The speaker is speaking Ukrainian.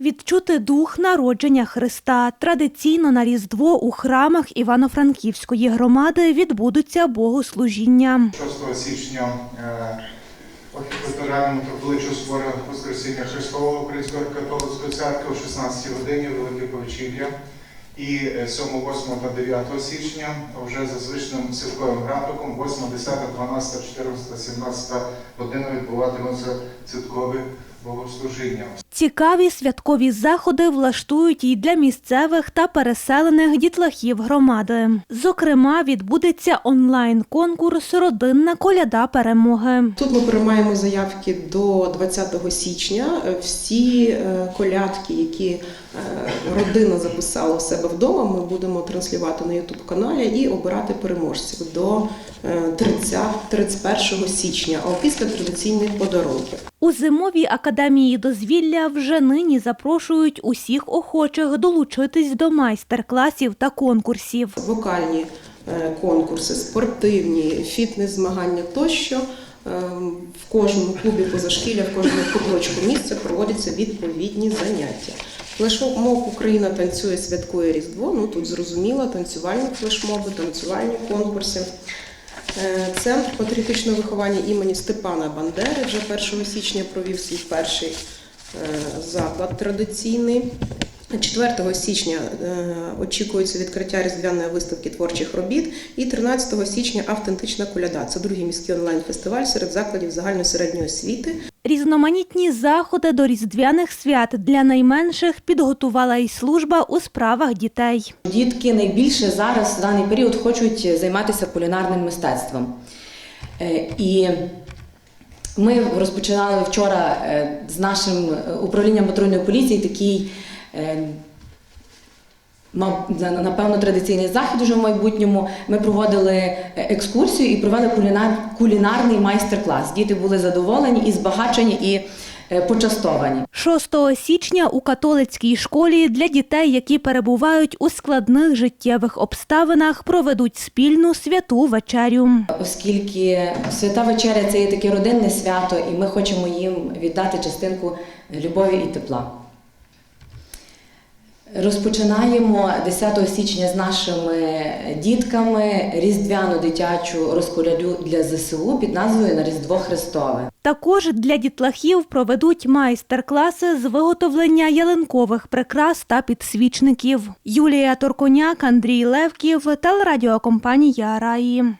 Відчути дух народження Христа традиційно на Різдво у храмах Івано-Франківської громади відбудуться богослужіння. 6 січня е, Патріархальному митрополичу собору Воскресіння Христового Української католицької церкви о 16 годині Велике Повечір'я. І е, 7, 8 та 9 січня вже за звичним святковим графіком 8, 10, 12, 14, 17 година відбуватимуться святкові богослужіння. Цікаві святкові заходи влаштують і для місцевих та переселених дітлахів громади. Зокрема, відбудеться онлайн-конкурс Родинна коляда перемоги. Тут ми приймаємо заявки до 20 січня. Е, Всі е, колядки, які е, родина записала у себе вдома, ми будемо транслювати на youtube каналі і обирати переможців до е, 30, 31 січня, а після традиційних подарунків. У зимовій академії дозвілля вже нині запрошують усіх охочих долучитись до майстер-класів та конкурсів. Вокальні е, конкурси, спортивні, фітнес-змагання тощо. Е, В кожному клубі позашкілля, в кожному куточку місця проводяться відповідні заняття. Флешмоб Україна танцює святкує Різдво. Ну тут зрозуміло, танцювальні флешмоби, танцювальні конкурси. Е, Центр патріотичного виховання імені Степана Бандери вже 1 січня провів свій перший е, заклад традиційний. 4 січня е, очікується відкриття різдвяної виставки творчих робіт. І 13 січня автентична коляда. Це другий міський онлайн-фестиваль серед закладів загальної середньої освіти. Різноманітні заходи до різдвяних свят для найменших підготувала і служба у справах дітей. Дітки найбільше зараз в даний період хочуть займатися кулінарним мистецтвом. Е, І ми розпочинали вчора е, з нашим управлінням патрульної поліції такий, напевно, традиційний захід уже в майбутньому. Ми проводили е, екскурсію і провели кулінар, кулінарний майстер-клас. Діти були задоволені і збагачені, і е, почастовані. 6 січня у католицькій школі для дітей, які перебувають у складних життєвих обставинах, проведуть спільну святу вечерю. Оскільки свята вечеря це є таке родинне свято, і ми хочемо їм віддати частинку любові і тепла. Розпочинаємо 10 січня з нашими дітками різдвяну дитячу розколяду для ЗСУ під назвою На Різдво Христове. Також для дітлахів проведуть майстер-класи з виготовлення ялинкових прикрас та підсвічників. Юлія Торконяк, Андрій Левків, телерадіокомпанія Раї.